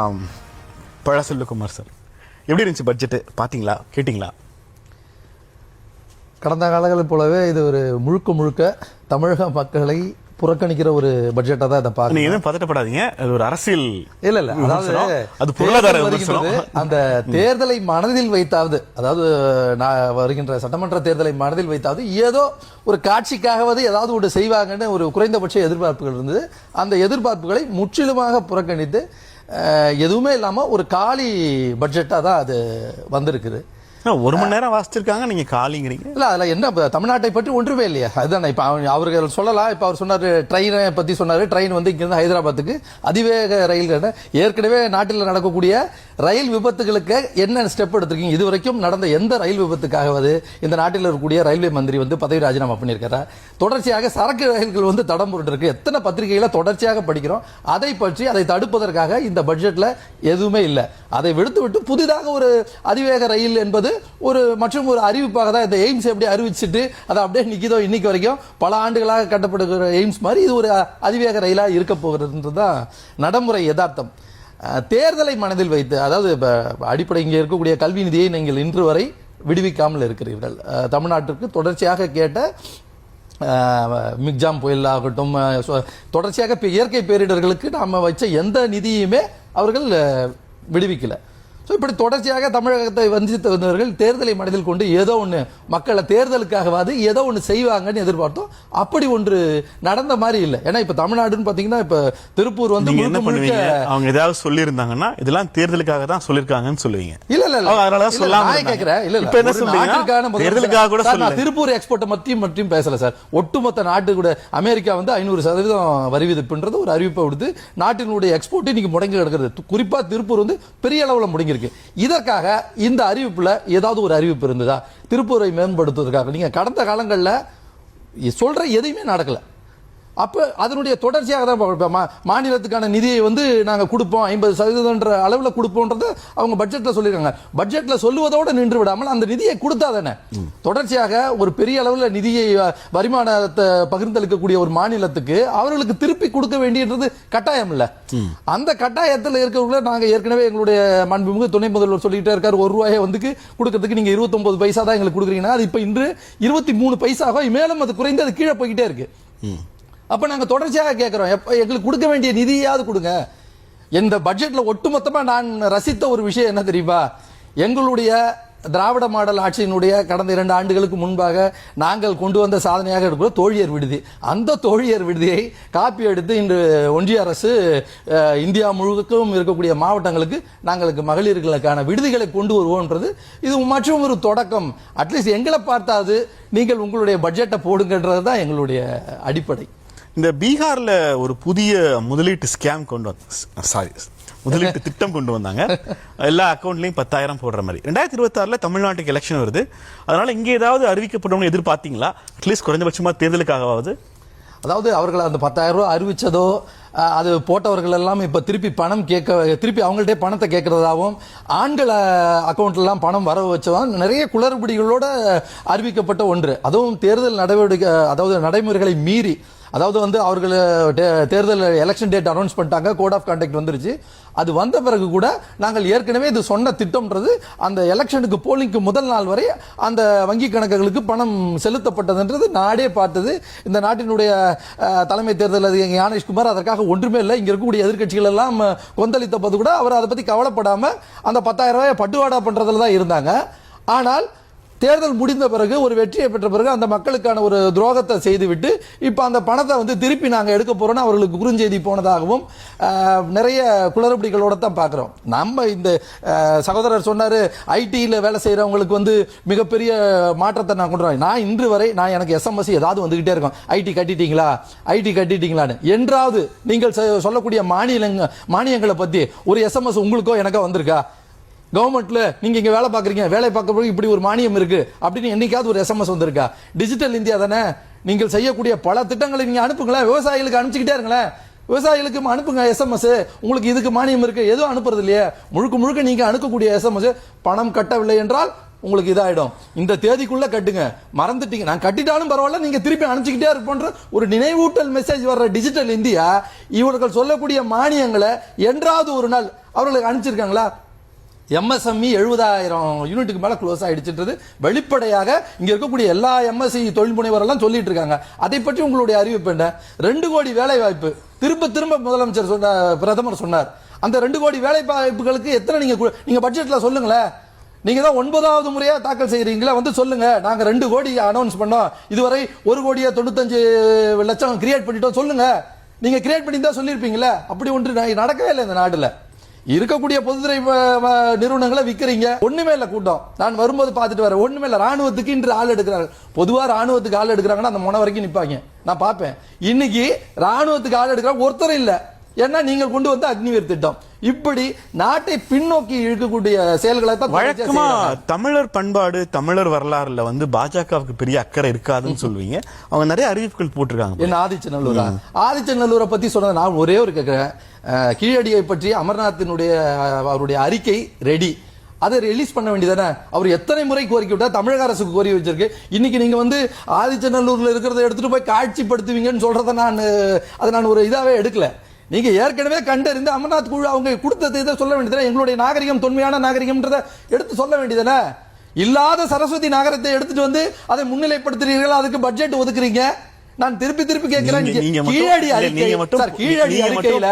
ஆம். பழசெல்வகுமார் சார். எப்படி இருந்துச்சு பட்ஜெட்டு பார்த்தீங்களா கேட்டிங்களா? கடந்த காலங்களைப் போலவே இது ஒரு முழுக்க முழுக்க தமிழக மக்களை புறக்கணிக்கிற ஒரு பட்ஜெட்டா தான் இதை பார்க்கணும். நீங்க பதட்டப்படாதீங்க. அது ஒரு அரசியல் இல்ல இல்ல. அதாவது. அது பொருளாதார. அந்த தேர்தலை மனதில் வைத்தாவது அதாவது நான் வருகின்ற சட்டமன்ற தேர்தலை மனதில் வைத்தாவது ஏதோ ஒரு காட்சிக்காகவது ஏதாவது ஒரு செய்வாங்கன்னு ஒரு குறைந்தபட்ச எதிர்பார்ப்புகள் இருந்தது. அந்த எதிர்பார்ப்புகளை முற்றிலுமாக புறக்கணித்து எதுவுமே இல்லாமல் ஒரு காலி பட்ஜெட்டாக தான் அது வந்திருக்குது. ஒரு மணி நேரம் வாசிச்சிருக்காங்க நீங்க காலிங்கிறீங்க. இல்ல அதுல என்ன தமிழ்நாட்டை பற்றி ஒன்றுமே இல்லையா. அதுதான் இப்ப அவன் அவர்கள் சொல்லலாம் இப்ப அவர் சொன்னாரு ட்ரெயினை பத்தி சொன்னாரு ட்ரெயின் வந்து இங்கிருந்து ஹைதராபாத்துக்கு அதிவேக ரயில் ஏற்கனவே நாட்டில் நடக்கக்கூடிய ரயில் விபத்துகளுக்கு என்ன ஸ்டெப் எடுத்திருக்கீங்க? இதுவரைக்கும் நடந்த எந்த ரயில் விபத்துக்காகவது இந்த நாட்டில் இருக்கக்கூடிய ரயில்வே மந்திரி வந்து பதவி ராஜினாமா பண்ணியிருக்காரா? தொடர்ச்சியாக சரக்கு ரயில்கள் வந்து தடம் புரண்டு இருக்கு எத்தனை பத்திரிகைகளை தொடர்ச்சியாக படிக்கிறோம்? அதை பற்றி அதை தடுப்பதற்காக இந்த பட்ஜெட்ல எதுவுமே இல்லை. அதை விடுத்து விட்டு புதிதாக ஒரு அதிவேக ரயில் என்பது ஒரு மற்றும் ஒரு அறிவிப்பாக தான் இந்த எய்ம்ஸ் எப்படி அறிவிச்சிட்டு அதை அப்படியே நிற்கிதோ இன்னைக்கு வரைக்கும் பல ஆண்டுகளாக கட்டப்படுகிற எய்ம்ஸ் மாதிரி இது ஒரு அதிவேக ரயிலாக இருக்க போகிறதுன்றது தான் நடைமுறை யதார்த்தம். தேர்தலை மனதில் வைத்து அதாவது இப்போ அடிப்படை இங்கே இருக்கக்கூடிய கல்வி நிதியை நீங்கள் இன்று வரை விடுவிக்காமல் இருக்கிறீர்கள். தமிழ்நாட்டிற்கு தொடர்ச்சியாக கேட்ட மிக்ஜாம் புயல் ஆகட்டும் தொடர்ச்சியாக இப்போ இயற்கை பேரிடர்களுக்கு நாம் வச்ச எந்த நிதியுமே அவர்கள் விடுவிக்கலை. ஸோ இப்படி தொடர்ச்சியாக தமிழகத்தை வஞ்சித்து வந்தவர்கள் தேர்தலை மனதில் கொண்டு ஏதோ ஒன்று மக்களை தேர்தலுக்காகவாது ஏதோ ஒன்று செய்வாங்கன்னு எதிர்பார்த்தோம். அப்படி ஒன்று நடந்த மாதிரி இல்லை. ஏன்னா இப்போ தமிழ்நாடுன்னு பார்த்தீங்கன்னா இப்போ திருப்பூர் வந்து என்ன பண்ணுவீங்க? அவங்க ஏதாவது சொல்லியிருந்தாங்கன்னா இதெல்லாம் தேர்தலுக்காக தான் சொல்லியிருக்காங்கன்னு சொல்லுவீங்க. இல்ல இல்ல அதனால தான் சொல்லாம. கேக்குறேன். இல்ல இப்ப என்ன தேர்தலுக்காக கூட நான். திருப்பூர் எக்ஸ்போர்ட்டை பத்தியும் மட்டும் பேசல சார். ஒட்டுமொத்த நாட்டு கூட அமெரிக்கா வந்து ஐநூறு சதவீதம் வரி விதிப்புன்றது ஒரு அறிவிப்பை விடுத்து நாட்டினுடைய எக்ஸ்போர்ட் இன்னைக்கு முடங்கி கிடக்கிறது. து- குறிப்பா திருப்பூர் வந்து பெரிய அளவுல முடங்கியிருக்கு. இதற்காக இந்த அறிவிப்புல ஏதாவது ஒரு அறிவிப்பு இருந்ததா? திருப்பூரை மேம்படுத்துவதற்காக. நீங்க கடந்த காலங்களில் சொல்ற எதையுமே நடக்கலை. அப்ப அதனுடைய தொடர்ச்சியாக தான் மாநிலத்துக்கான நிதியை வந்து நாங்க கொடுப்போம். ஐம்பது சதவீதம்ன்ற அளவுல கொடுப்போம்ன்றத அவங்க பட்ஜெட்ல சொல்லியிருக்காங்க பட்ஜெட்ல சொல்லுவதோட நின்று விடாமல் அந்த நிதியை கொடுத்தா தானே தொடர்ச்சியாக ஒரு பெரிய அளவுல நிதியை வருமானத்தை பகிர்ந்தளிக்கக்கூடிய ஒரு மாநிலத்துக்கு அவர்களுக்கு திருப்பி கொடுக்க வேண்டியது கட்டாயம் இல்ல. அந்த கட்டாயத்தில் இருக்கிறவங்கள நாங்க ஏற்கனவே எங்களுடைய மாண்புமிகு துணை முதல்வர் சொல்லிட்டே இருக்காரு. ஒரு ரூபாயை வந்து கொடுக்கறதுக்கு நீங்க 29 பைசா தான் எங்களுக்கு கொடுக்குறீங்கன்னா அது இப்ப இன்று இருபத்தி மூணு பைசாக மேலும் அது குறைந்து அது கீழே போய்கிட்டே இருக்கு. அப்ப நாங்க தொடர்ச்சியாக கேட்கிறோம் எப்போ எங்களுக்கு கொடுக்க வேண்டிய நிதியாவது கொடுங்க. இந்த பட்ஜெட்ல ஒட்டுமொத்தமா நான் ரசித்த ஒரு விஷயம் என்ன தெரியுமா? எங்களுடைய திராவிட மாடல் ஆட்சியினுடைய கடந்த இரண்டு ஆண்டுகளுக்கு முன்பாக நாங்கள் கொண்டு வந்த சாதனையாக இருக்கிற தோழியர் விடுதி. அந்த தோழியர் விடுதியை காப்பி எடுத்து இன்று ஒன்றிய அரசு இந்தியா முழுக்கும் இருக்கக்கூடிய மாவட்டங்களுக்கு நாங்களுக்கு மகளிர்களுக்கான விடுதிகளை கொண்டு வருவோம்ன்றது இது மற்றும் ஒரு தொடக்கம். அட்லீஸ்ட் எங்களை பார்த்தாது நீங்கள் உங்களுடைய பட்ஜெட்டை போடுங்கன்றது தான் எங்களுடைய அடிப்படை. இந்த பீகார்ல ஒரு புதிய முதலீட்டு ஸ்கேம் கொண்டு வந்தாங்க சாரி முதலீட்டு திட்டம் கொண்டு வந்தாங்க. எல்லா அக்கௌண்ட்லயும் பத்தாயிரம் போடுற மாதிரி. ரெண்டாயிரத்தி இருபத்தாறுல தமிழ்நாட்டுக்கு எலெக்ஷன் வருது. அதனால இங்க ஏதாவது அறிவிக்கப்படும்னு எதிர்பார்த்தீங்களா? அட்லீஸ்ட் குறைந்தபட்சமா தேர்தலுக்காகவாவது? அதாவது அவர்கள் அந்த பத்தாயிரம் ரூபாய் அறிவிச்சதோ அஹ், அது போட்டவர்கள் எல்லாம் இப்ப திருப்பி பணம் கேட்க திருப்பி அவங்கள்ட்ட பணத்தை கேட்கறதாகவும் ஆண்கள் அக்கௌண்ட்ல எல்லாம் பணம் வர வச்சதும் நிறைய குளறுபடிகளோட அறிவிக்கப்பட்ட ஒன்று. அதுவும் தேர்தல் நடவடிக்கை அதாவது நடைமுறைகளை மீறி. அதாவது வந்து அவர்கள் தேர்தல் எலெக்ஷன் டேட் அனௌன்ஸ் பண்ணிட்டாங்க கோட் ஆஃப் கான்டாக்ட் வந்துருச்சு. அது வந்த பிறகு கூட நாங்கள் ஏற்கனவே இது சொன்ன திட்டம்ன்றது அந்த எலெக்ஷனுக்கு போலிங்க்கு முதல் நாள் வரை அந்த வங்கி கணக்குகளுக்கு பணம் செலுத்தப்பட்டதுன்றது நாடே பார்த்தது. இந்த நாட்டினுடைய தலைமை தேர்தல் அதிகாரி ஞானேஷ்குமார் அதற்காக ஒன்றுமே இல்லை. இங்கே இருக்கக்கூடிய எதிர்கட்சிகள் எல்லாம் கொந்தளித்த போது கூட அவர் அதை பற்றி கவலைப்படாமல் அந்த பத்தாயிரம் ரூபாய் பட்டுவாடா பண்ணுறதுல தான் இருந்தாங்க. ஆனால் தேர்தல் முடிந்த பிறகு ஒரு வெற்றியை பெற்ற பிறகு அந்த மக்களுக்கான ஒரு துரோகத்தை செய்துவிட்டு இப்போ அந்த பணத்தை வந்து திருப்பி நாங்கள் எடுக்க போறோம்னு அவர்களுக்கு குறுஞ்செய்தி போனதாகவும் நிறைய குளறுபடிகளோட தான் பார்க்குறோம் நம்ம இந்த சகோதரர் சொன்னார் ஐடியில் வேலை செய்கிறவங்களுக்கு வந்து மிகப்பெரிய மாற்றத்தை நான் கொண்டு வரேன். நான் இன்று வரை நான் எனக்கு எஸ்எம்எஸ் ஏதாவது வந்துகிட்டே இருக்கும். ஐடி கட்டிட்டீங்களா? ஐடி கட்டிட்டீங்களான்னு. என்றாவது நீங்கள் சொல்லக்கூடிய மாநிலங்க மானியங்களை பற்றி ஒரு எஸ்எம்எஸ் உங்களுக்கோ எனக்கோ வந்திருக்கா? கவர்மெண்ட்ல நீங்க இங்க வேலை பாக்குறீங்க வேலை பார்க்கறதுக்கு இப்படி ஒரு மானியம் இருக்கு அப்படின்னு என்னைக்காவது ஒரு எஸ்எம்எஸ் வந்திருக்கா? டிஜிட்டல் இந்தியா தானே? நீங்கள் செய்யக்கூடிய பல திட்டங்களை நீங்க அனுப்புங்களேன். விவசாயிகளுக்கு அனுப்பிச்சுக்கிட்டே இருங்களேன். விவசாயிகளுக்கு அனுப்புங்க எஸ்எம்எஸ் உங்களுக்கு இதுக்கு மானியம் இருக்கு. எதுவும் அனுப்புறது இல்லையே. முழுக்க முழுக்க நீங்க அனுப்பக்கூடிய எஸ்எம்எஸ் பணம் கட்டவில்லை என்றால் உங்களுக்கு இதாயிடும். இந்த தேதிக்குள்ள கட்டுங்க. மறந்துட்டீங்க. நான் கட்டிட்டாலும் பரவாயில்ல நீங்க திருப்பி அனுப்பிச்சுக்கிட்டே இருப்போன்ற ஒரு நினைவூட்டல் மெசேஜ் வர்ற டிஜிட்டல் இந்தியா இவர்கள் சொல்லக்கூடிய மானியங்களை என்றாவது ஒரு நாள் அவர்களுக்கு அனுப்பிச்சிருக்காங்களா? எம்எஸ்எம்இ எழுபதாயிரம் யூனிட்டுக்கு மேல க்ளோஸ் ஆயிடுச்சுன்றது வெளிப்படையாக இங்க இருக்கக்கூடிய எல்லா எம்எஸ்சி தொழில் முனைவரெல்லாம் சொல்லிட்டு இருக்காங்க அதை பற்றி உங்களுடைய அறிவிப்பு என்ன? ரெண்டு கோடி வேலை வாய்ப்பு திரும்ப திரும்ப முதலமைச்சர் சொன்ன பிரதமர் சொன்னார். அந்த ரெண்டு கோடி வேலை வாய்ப்புகளுக்கு எத்தனை நீங்க கு- நீங்க பட்ஜெட்ல சொல்லுங்களேன். நீங்க தான் ஒன்பதாவது முறையா தாக்கல் செய்யறீங்களா வந்து சொல்லுங்க. நாங்க ரெண்டு கோடி அனௌன்ஸ் பண்ணோம். இதுவரை ஒரு கோடியே தொண்ணூத்தஞ்சு லட்சம் கிரியேட் பண்ணிட்டோம் சொல்லுங்க. நீங்க கிரியேட் பண்ணி தான் சொல்லியிருப்பீங்களே. அப்படி ஒன்று நடக்கவே இல்லை இந்த நாட்டுல இருக்கக்கூடிய பொதுத்துறை வ- நிறுவனங்களை விற்கிறீங்க ஒண்ணுமே இல்ல கூட்டம். நான் வரும்போது பார்த்துட்டு வரேன். ஒண்ணுமே இல்ல. ராணுவத்துக்கு இன்று ஆள் எடுக்கிறாங்க. பொதுவா ராணுவத்துக்கு ஆள் எடுக்கிறாங்கன்னா அந்த முனை வரைக்கும் நிப்பாங்க. நான் பார்ப்பேன். இன்னைக்கு ராணுவத்துக்கு ஆள் எடுக்கிறாங்க. ஒருத்தர் இல்லை. ஏன்னா நீங்கள் கொண்டு வந்த அக்னிவீர் திட்டம். இப்படி நாட்டை பின்னோக்கி இழுக்கக்கூடிய செயல்களை தான் வழக்கமா. தமிழர் பண்பாடு தமிழர் வரலாறுல வந்து பாஜகவுக்கு பெரிய அக்கறை இருக்காதுன்னு சொல்லுவீங்க. அவங்க நிறைய அறிவிப்புகள் போட்டிருக்காங்க என்ன ஆதிச்சநல்லூரா ஆதிச்சநல்லூரை பத்தி சொன்னது நான் ஒரே ஒரு கேட்கிறேன் கீழடியை பற்றி அமர்நாத்தினுடைய அவருடைய அறிக்கை ரெடி அதை ரிலீஸ் பண்ண வேண்டியதானே அவர் எத்தனை முறை கோரிக்கை விட்டா தமிழக அரசுக்கு கோரி வச்சிருக்கு. இன்னைக்கு நீங்க வந்து ஆதிச்சநல்லூர்ல இருக்கிறத எடுத்துட்டு போய் காட்சிப்படுத்துவீங்கன்னு சொல்றத நான் அதை நான் ஒரு இதாவே எடுக்கல. நீங்க ஏற்கனவே கண்டறிந்து அமர்நாத் குழு அவங்க கொடுத்தது இதை சொல்ல வேண்டியதானே எங்களுடைய நாகரிகம் தொன்மையான நாகரிகம்ன்றதை எடுத்து சொல்ல வேண்டியதானே இல்லாத சரஸ்வதி நகரத்தை எடுத்துட்டு வந்து அதை முன்னிலைப்படுத்துறீர்கள்? அதுக்கு பட்ஜெட் ஒதுக்குறீங்க. நான் திருப்பி திருப்பி கேட்கிறேன். கீழடி அறிக்கை. கீழடி அறிக்கையில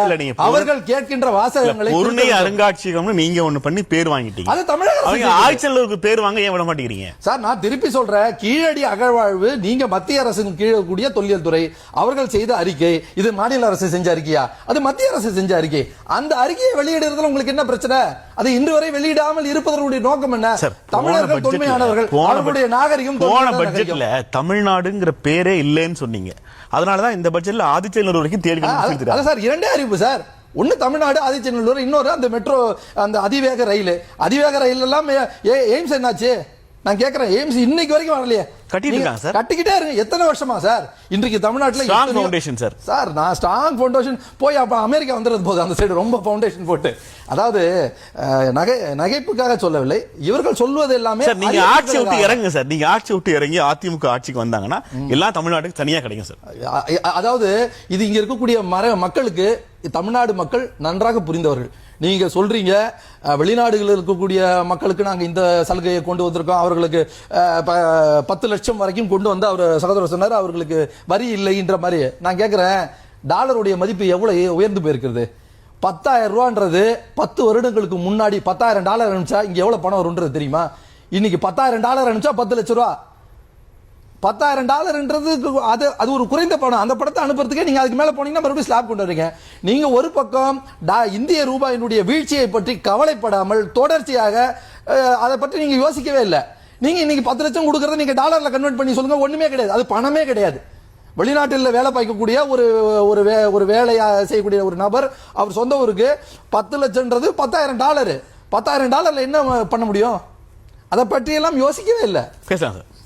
அவர்கள் கேட்கின்ற வாசகங்களை பொருணை. அருங்காட்சியகம்னு நீங்க ஒண்ணு பண்ணி பேர் வாங்கிட்டீங்க. அது தமிழக. ஆய்ச்சலூருக்கு பேர் வாங்க ஏன் விட மாட்டேங்கிறீங்க? சார் நான் திருப்பி சொல்றேன். கீழடி அகழ்வாழ்வு நீங்க மத்திய அரசுக்கு கீழே கூடிய தொல்லியல் துறை. அவர்கள் செய்த அறிக்கை. இது மாநில அரசு செஞ்ச அறிக்கையா? அது மத்திய அரசு செஞ்ச அறிக்கை. அந்த அறிக்கையை வெளியிடுறதுல உங்களுக்கு என்ன பிரச்சனை? அது இன்று வரை வெளியிடாமல் இருப்பதனுடைய நோக்கம் என்ன? தமிழர்கள் தொன்மையானவர்கள் அவர்களுடைய நாகரிகம் போன பட்ஜெட்ல. தமிழ்நாடுங்கிற பேரே இல்லைன்னு சொன்னீங்க. அதனாலதான் இந்த பட்ஜெட்ல ஆதிச்சலூர் வரைக்கும் தேடி சார் இரண்டே அறிவிப்பு சார். ஒன்னு தமிழ்நாடு ஆதிச்சநல்லூர் இன்னொரு அந்த மெட்ரோ அந்த அதிவேக ரயில். அதிவேக ரயில் எல்லாம் எய்ம்ஸ் என்னாச்சு? நான் கேக்குறேன் எய்ம்ஸ் இன்னைக்கு வரைக்கும் வரலையே. இருக்காங்க சார். கட்டிக்கிட்டே இருங்க. எத்தனை வருஷமா சார்? இன்றைக்கு தமிழ்நாட்டுல எத்தனையோ- foundation, சார். சார் நான் ஸ்ட்ராங் ஃபவுண்டேஷன் போய் அப்ப அமெரிக்கா வந்துறது போது அந்த சைடு ரொம்ப ஃபவுண்டேஷன் போட்டு. அதாவது நகை நகைப்புக்காக சொல்லவில்லை. இவர்கள் சொல்வது எல்லாமே சார் நீங்க. ஆட்சி விட்டு இறங்குங்க சார் நீங்க ஆட்சி விட்டு இறங்கி அதிமுக ஆட்சிக்கு வந்தாங்கன்னா எல்லாம் தமிழ்நாட்டுக்கு தனியா கிடைக்கும் சார் அதாவது இது இங்க இருக்கக்கூடிய மர மக்களுக்கு தமிழ்நாடு மக்கள் நன்றாக புரிந்தவர்கள். நீங்க சொல்றீங்க வெளிநாடுகளில் இருக்கக்கூடிய மக்களுக்கு நாங்க இந்த சலுகையை கொண்டு வந்திருக்கோம். அவர்களுக்கு ப- பத்து லட்சம் வரைக்கும் கொண்டு வந்து அவர் சகோதரர் சொன்னார் அவர்களுக்கு வரி இல்லைன்ற மாதிரி. நான் கேட்கிறேன் டாலருடைய மதிப்பு எவ்வளவு உயர்ந்து போயிருக்கிறது? பத்தாயிரம் ரூபான்றது பத்து வருடங்களுக்கு முன்னாடி பத்தாயிரம் டாலர் அனுப்பிச்சா இங்க எவ்வளவு பணம் வரும்ன்றது தெரியுமா? இன்னைக்கு பத்தாயிரம் டாலர் அனுப்பிச்சா பத்து லட்ச ரூபா. பத்தாயிரம் டாலர்ன்றது அது அது ஒரு குறைந்த பணம். அந்த படத்தை அனுப்புறதுக்கே நீங்கள் அதுக்கு மேலே போனீங்கன்னா மறுபடியும் ஸ்லாப் கொண்டு வரீங்க. நீங்கள் ஒரு பக்கம் டா- இந்திய ரூபாயினுடைய வீழ்ச்சியை பற்றி கவலைப்படாமல் தொடர்ச்சியாக அதை பற்றி நீங்கள் யோசிக்கவே இல்லை. நீங்கள் இன்னைக்கு பத்து லட்சம் கொடுக்குறத நீங்கள் டாலரில் கன்வெர்ட் பண்ணி சொல்லுங்கள் ஒன்றுமே கிடையாது. அது பணமே கிடையாது. வெளிநாட்டில் வேலை பார்க்கக்கூடிய ஒரு ஒரு வே ஒரு வேலையாக செய்யக்கூடிய ஒரு நபர் அவர் சொந்த ஊருக்கு பத்து லட்சம்ன்றது பத்தாயிரம் டாலரு. பத்தாயிரம் டாலரில் என்ன பண்ண முடியும்? அதை பற்றியெல்லாம் யோசிக்கவே இல்லை. பேசலாம் சார்.